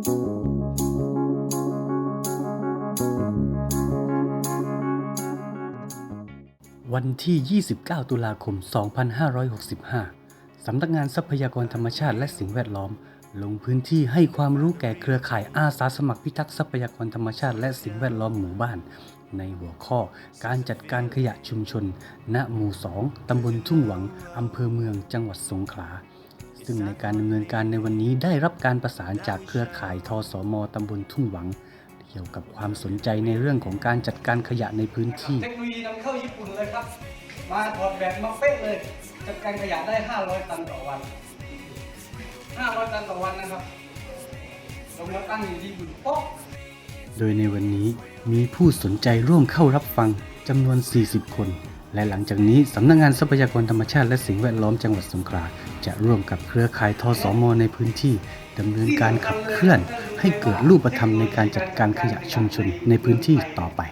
วันที่ 29 ตุลาคม 2565 สำนักงานทรัพยากรธรรมชาติและสิ่งแวดล้อม ลงพื้นที่ให้ความรู้แก่เครือข่ายอาสาสมัครพิทักษ์ทรัพยากรธรรมชาติและสิ่งแวดล้อมหมู่บ้าน ในหัวข้อการจัดการขยะชุมชน ณ หมู่ 2 ตำบลทุ่งหวัง อำเภอเมือง จังหวัดสงขลา ซึ่งในการดำเนินการในวันนี้ได้รับการประสานจากเครือข่ายทสมตำบลทุ่งหวัง เกี่ยวกับความสนใจในเรื่องของการจัดการขยะในพื้นที่ เทคโนโลยีนำเข้าญี่ปุ่นเลยครับ มาถอดแบบมาเป๊ะเลย จัดการขยะได้ 500 ตันต่อวัน 500 ตันต่อวันนะครับลงมาตั้งอยู่ที่ญี่ปุ่นโป๊ะโดยในวันนี้มีผู้สนใจร่วมเข้ารับฟังจำนวน 40 คน และหลังจากนี้สำนักงานทรัพยากรธรรมชาติและสิ่งแวดล้อมจังหวัดสงขลาจะร่วมกับเครือข่ายทสมในพื้นที่ดำเนินการขับเคลื่อน ให้เกิดรูปธรรมในการจัดการขยะชุมชนในพื้นที่ต่อไป